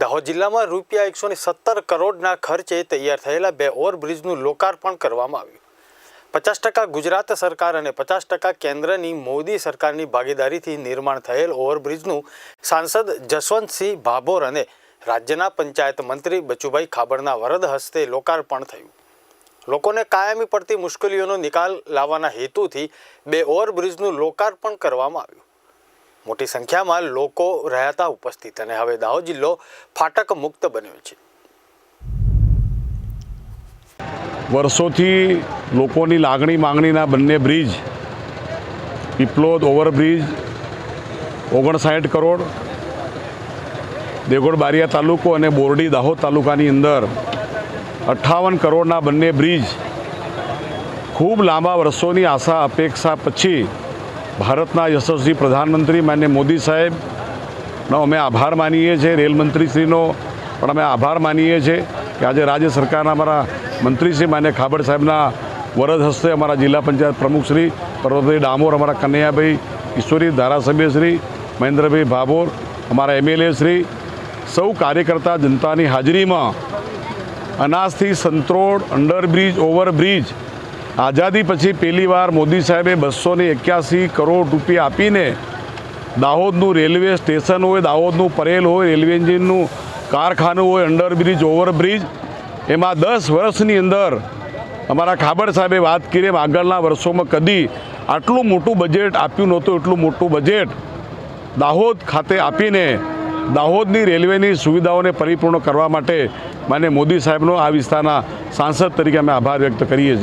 દાહોદ જિલ્લામાં રૂપિયા એકસો સત્તર કરોડના ખર્ચે તૈયાર થયેલા બે ઓવરબ્રિજનું લોકાર્પણ કરવામાં આવ્યું. પચાસ ટકા ગુજરાત સરકાર અને પચાસ ટકા કેન્દ્રની મોદી સરકારની ભાગીદારીથી નિર્માણ થયેલ ઓવરબ્રિજનું સાંસદ જસવંતસિંહ ભાભોર અને રાજ્યના પંચાયત મંત્રી બચુભાઈ ખાબડના વરદ હસ્તે લોકાર્પણ થયું. લોકોને કાયમી પડતી મુશ્કેલીઓનો નિકાલ લાવવાના હેતુથી બે ઓવરબ્રિજનું લોકાર્પણ કરવામાં આવ્યું. મોટી સંખ્યામાં લોકો રહ્યા ઉપસ્થિત અને હવે દાહોદ જિલ્લો ફાટક મુક્ત બન્યો છે. વર્ષોથી લોકોની લાગણી માંગણીના બંને બ્રિજ પીપલોદ ઓવરબ્રિજ, ઓગણસાઠ કરોડ દેગોડ બારિયા તાલુકો અને બોરડી દાહોદ તાલુકાની અંદર અઠ્ઠાવન કરોડના બંને બ્રિજ ખૂબ લાંબા વર્ષોની આશા, અપેક્ષા પછી ભારતના યશસ્વી પ્રધાનમંત્રી માન્ય મોદી સાહેબનો અમે આભાર માનીએ છીએ રેલ મંત્રીશ્રીનો પણ અમે આભાર માનીએ છીએ કે આજે રાજ્ય સરકારના અમારા મંત્રીશ્રી માન્ય ખાબડ સાહેબના વરદ હસ્તે અમારા જિલ્લા પંચાયત પ્રમુખશ્રી, પર્વતભાઈ ડામોર, અમારા કનૈયાભાઈ ઈશ્વરી ધારાસભ્યશ્રી, મહેન્દ્રભાઈ ભાભોર, અમારા એમએલએ શ્રી સૌ કાર્યકર્તા જનતાની હાજરીમાં અનાજથી સંત્રોડ, અંડરબ્રિજ, ઓવરબ્રિજ આઝાદી પછી પહેલીવાર મોદી સાહેબે બસોને એક્યાસી કરોડ રૂપિયા આપીને દાહોદનું રેલવે સ્ટેશન હોય, દાહોદનું પરેલ હોય, રેલવે એન્જિનનું કારખાનું હોય, અંડરબ્રિજ, ઓવરબ્રિજ, એમાં દસ વર્ષની અંદર અમારા ખાબડ સાહેબે વાત કરી એમ આગળના વર્ષોમાં કદી આટલું મોટું બજેટ આપ્યું નહોતું, એટલું મોટું બજેટ દાહોદ ખાતે આપીને દાહોદની રેલવેની સુવિધાઓને પરિપૂર્ણ કરવા માટે માન્ય મોદી સાહેબનો આ વિસ્તારના સાંસદ તરીકે અમે આભાર વ્યક્ત કરીએ છીએ.